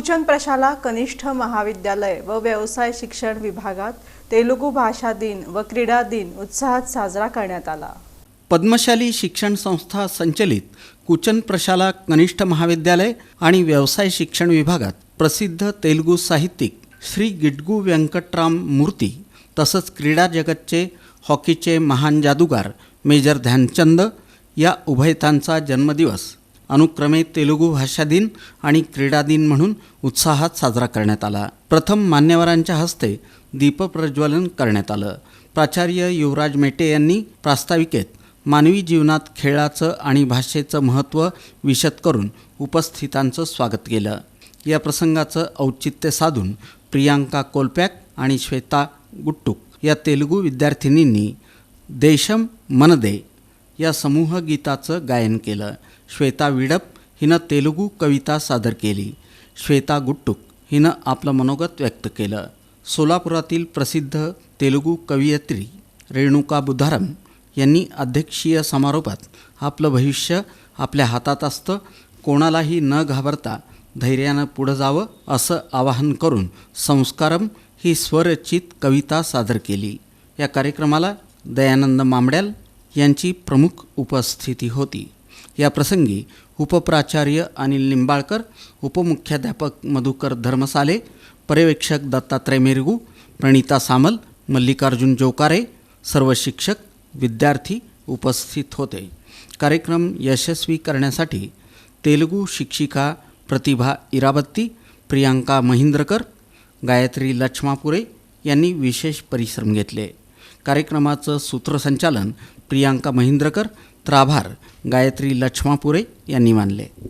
कुचन प्रशाला कनिष्ठ महाविद्यालय व व्यवसाय शिक्षण विभागात तेलुगू भाषा दिन व क्रीडा दिन उत्साहात साजरा करण्यात आला. पद्मशाली शिक्षण संस्था संचलित कुचन प्रशाला कनिष्ठ महाविद्यालय आणि व्यवसाय शिक्षण विभागात प्रसिद्ध तेलुगू साहित्यिक श्री गिडगू व्यंकटराम मूर्ती तसंच क्रीडा जगतचे हॉकीचे महान जादूगार मेजर ध्यानचंद या उभयतांचा जन्मदिवस अनुक्रमे तेलुगू भाषा दिन आणि क्रीडा दिन म्हणून उत्साहात साजरा करण्यात आला. प्रथम मान्यवरांच्या हस्ते दीपप्रज्वलन करण्यात आलं. प्राचार्य युवराज मेटे यांनी प्रास्ताविकेत मानवी जीवनात खेळाचं आणि भाषेचं महत्त्व विशद करून उपस्थितांचं स्वागत केलं. या प्रसंगाचं औचित्य साधून प्रियांका कोलपॅक आणि श्वेता गुट्टूक या तेलुगू विद्यार्थिनींनी देशम मनदे या समूह गीताचं गायन केलं. श्वेता विडप हिनं तेलुगू कविता सादर केली. श्वेता गुट्टुक हिनं आपलं मनोगत व्यक्त केलं. सोलापुरातील प्रसिद्ध तेलुगू कवयित्री रेणुका बुधारम यांनी अध्यक्षीय समारोपात आपलं भविष्य आपल्या हातात असतं कोणालाही न घाबरता धैर्यानं पुढं जावं असं आवाहन करून संस्कारम ही स्वरचित कविता सादर केली. या कार्यक्रमाला दयानंद मामड्याल यांची प्रमुख उपस्थिती होती. या प्रसंगी उपप्राचार्य अनिल निंबाळकर उपमुख्याध्यापक मधुकर धर्मसाले पर्यवेक्षक दत्तात्रय मेरगू प्रणिता सामल मल्लिकार्जुन जोकारे सर्व शिक्षक विद्यार्थी उपस्थित होते. कार्यक्रम यशस्वी करण्यासाठी तेलुगू शिक्षिका प्रतिभा इराबत्ती प्रियांका महिंद्रकर गायत्री लक्ष्मापुरे यांनी विशेष परिश्रम घेतले. कार्यक्रमाचं सूत्रसंचालन प्रियांका महिंद्रकर तर आभार. गायत्री लक्ष्मापुरे यांनी मानले.